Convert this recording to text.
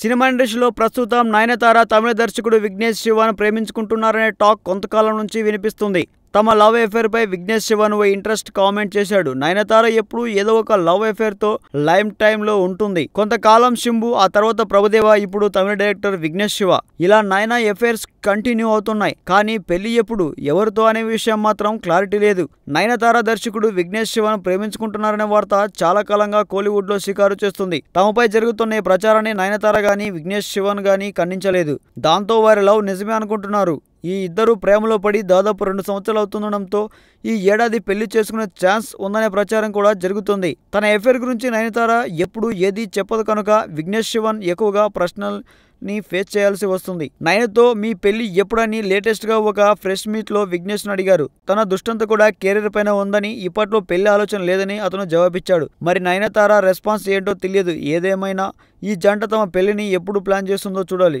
Cinema ఇండస్ట్రీలో ప్రస్తుతం నయనతార తమిళ దర్శకుడు విఘ్నేష్ శివాను ప్రేమించుకుంటున్నారనే టాక్ కొంతకాలం నుంచి వినిపిస్తుంది. తమ లవ్ అఫేర్ పై విఘ్నేష్ శివన్ ఓ ఇంట్రెస్ట్ కామెంట్ చేశాడు. నయనతార ఎప్పుడు ఏదో ఒక లవ్ అఫేర్తో లైమ్ టైంలో లో ఉంటుంది. కొంతకాలం శింబు ఆ తర్వాత ప్రభుదేవ ఇప్పుడు తమిళ డైరెక్టర్ విఘ్నేష్ శివ. ఇలా నయన అఫేర్స్ కంటిన్యూ అవుతున్నాయి. కానీ పెళ్ళి ఎప్పుడు? ఎవరితో అనే విషయం మాత్రం క్లారిటీ లేదు. నయనతార దర్శకుడు విఘ్నేష్ శివను ప్రేమించుకుంటున్నారనే వార్త చాలా కాలంగా కోలీవుడ్లో షికారు చేస్తుంది. తమపై జరుగుతున్న ప్రచారాన్ని నయనతార గాని విఘ్నేష్ శివన్ గాని ఖండించలేదు. దాంతో వారి లవ్ నిజమే అనుకుంటున్నారు. ఈ ఇద్దరు ప్రేమలో పడి దాదాపు రెండు సంవత్సరాలు అవుతుండడంతో ఈ ఏడాది పెళ్ళి చేసుకునే ఛాన్స్ ఉందనే ప్రచారం కూడా జరుగుతుంది. తన ఎఫైర్ గురించి నయనతార ఎప్పుడు ఏది చెప్పదు కనుక విఘ్నేష్ శివన్ ఎక్కువగా ప్రశ్నల్ని ఫేస్ చేయాల్సి వస్తుంది. నయనతో మీ పెళ్ళి ఎప్పుడని లేటెస్ట్గా ఒక ఫ్రెష్ మీట్లో విఘ్నేష్ను అడిగారు. తన దుష్టంత కూడా కెరీర్ పైన ఉందని ఇప్పట్లో పెళ్ళి ఆలోచన లేదని అతను జవాబిచ్చాడు. మరి నయనతార రెస్పాన్స్ ఏంటో తెలియదు. ఏదేమైనా ఈ జంట తమ పెళ్ళిని ఎప్పుడు ప్లాన్ చేస్తుందో చూడాలి.